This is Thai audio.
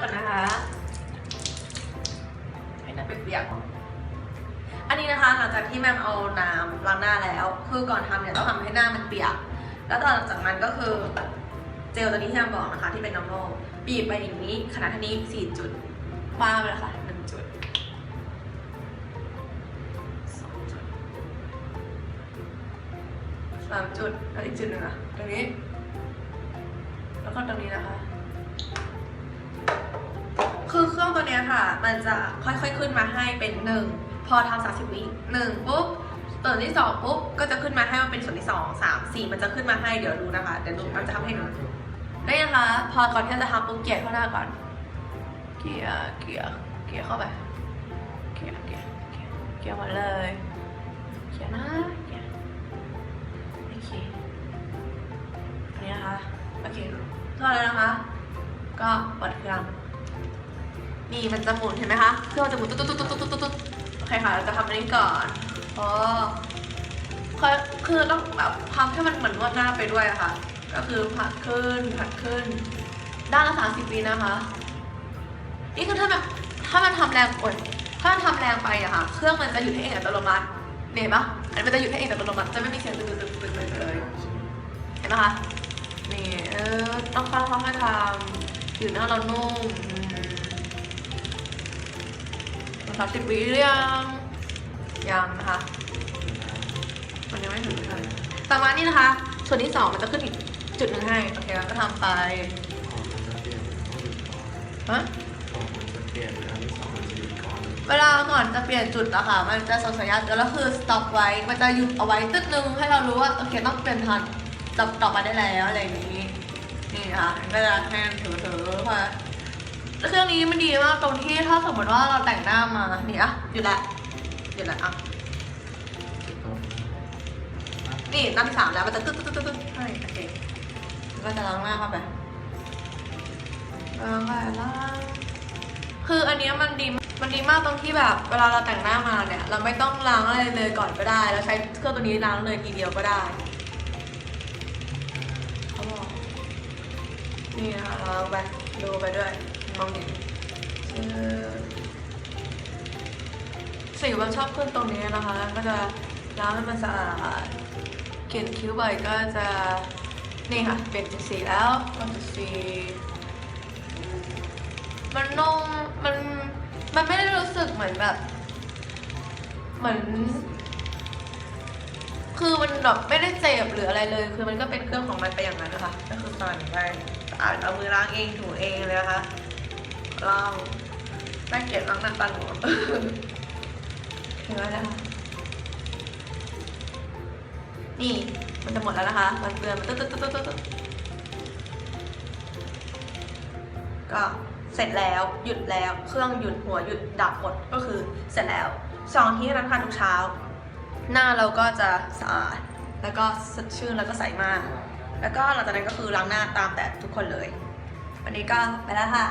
ก่อนนะคะให้หน้าเปียกๆอันนี้นะคะหลังจากที่แมมเอาน้ำล้างหน้าแล้ว คือก่อนทำเนี่ยต้องทำให้หน้ามันเปียก แล้วต่อจากนั้นก็คือเจลตัวนี้ที่แมมบอกนะคะ ที่เป็นน้ำโลบีบไปอย่างนี้ขนาดเท่านี้สี่จุดป้าไปเลยค่ะหนึ่งจุดสองจุดสามจุดแล้วอีกจุดหนึ่งอะตรงนี้ แล้วก็ตรงนี้นะคะ ค่ะ มันจะค่อยๆขึ้นมาให้เป็นหนึ่งพอทำสามสิบวิหนึ่งปุ๊บส่วนที่สองปุ๊บก็จะขึ้นมาให้มันเป็นส่วนที่สองสามสี่มันจะขึ้นมาให้เดี๋ยวดูนะคะเดี๋ยวดูมันจะทำให้ดูได้นะคะ พอก่อนที่จะทำปุ๊บเกลี่ยเข้าหน้าก่อน เกลี่ยเกลี่ยเกลี่ยเข้าไปเกลี่ยเกลี่ยเกลี่ยเกลี่ยหมดเลยเกลี่ยนะเกลี่ยโอเคอันนี้นะคะโอเคทอดแล้วนะคะ ก็เปิดเครื่อง นี่มันจะหมุนเห็นไหมคะเครื่องจะหมุนตุ๊ดตุ๊ดตุ๊ดตุ๊ดตุ๊ดตุ๊ดโอเคค่ะเราจะทำอันนี้ก่อนพอคือคือต้องแบบทำให้มันเหมือนนวดหน้าไปด้วยอะค่ะ ก็คือผัดขึ้นผัดขึ้น ด้านละสามสิบวินะคะ นี่คือถ้ามันถ้ามันทำแรงกดถ้ามันทำแรงไปอะค่ะ เครื่องมันจะหยุดให้เองอัตโนมัติเนี่ยเห็นปะอันนี้มันจะหยุดให้เองอัตโนมัติจะไม่มีเสียงตึ๊ดตึ๊ดตึ๊ดตึ๊ดเลยเห็นไหมคะนี่เออต้องค่อยๆทำอยู่หน้าเรานุ่ม สามสิบวิหรือยังยังนะคะมันยังไม่ถึงเลยต่อมานี่นะคะ ส่วนที่สองมันจะขึ้นอีกจุดหนึ่งให้โอเคแล้วก็ทำไปของมันจะเปลี่ยนต้องหยุดก่อนฮะของมันจะเปลี่ยนอันที่สองมันจะหยุดก่อนเวลาก่อนจะเปลี่ยนจุดอะค่ะ มันจะส่งสัญญาณเตือนแล้วคือ stop ไว้ มันจะหยุดเอาไว้ตึ๊ดนึงให้เรารู้ว่าโอเคต้องเปลี่ยนทันต่อต่อมาได้แล้วอะไรอย่างนี้ นี่ค่ะมันก็จะให้ถือถือๆค่ะแล้ว เครื่องนี้มันดีมากตรงที่ถ้าสมมติว่าเราแต่งหน้ามานี่อะหยุดละหยุดละอะนี่น้าที่สามแล้วมันจะตึ๊ดตึ๊ดตึ๊ดตึ๊ดให้โอเคก็จะล้างหน้าเข้าไปล้างไปล้างคืออันนี้มันดีมันดีมากตรงที่แบบ เวลาเราแต่งหน้ามาเนี่ย เราไม่ต้องล้างอะไรเลยก่อนก็ได้แล้วใช้เครื่องตัวนี้ล้างเลยทีเดียวก็ได้เขาบอกนี่นะคะล้างไปดูไปด้วย มองเห็นชื่อสิวมันชอบขึ้นตรงนี้นะคะ ก็จะล้างให้มันสะอาดเขียนคิ้วบ่อยก็จะนี่ค่ะเปลี่ยนจุดสีแล้วก็จุดสีมันนุ่มมันมันไม่ได้รู้สึกเหมือนแบบ เหมือน คือมันแบบไม่ได้เจ็บหรืออะไรเลย คือมันก็เป็นเครื่องของมันไปอย่างนั้นนะคะก็คือสั่นไปสะอาดเอามือล้างเองถูเองเลยนะคะ ล้างได้เกลียดล้างน้าตันหมดเห็นไหมนะคะนี่มันจะหมดแล้วนะคะมันเตือนมันตึ๊ดตึ๊ดตึ๊ดตึ๊ดตึ๊ดก็เสร็จแล้วหยุดแล้วเครื่องหยุดหัวหยุดดับหมดก็คือเสร็จแล้วสองที่นั้นทาทุกเช้า หน้าเราก็จะสะอาดแล้วก็สดชื่นแล้วก็ใสมาก แล้วก็หลังจากนั้นก็คือล้างหน้าตามแต่ทุกคนเลย วันนี้ก็ไปแล้วค่ะ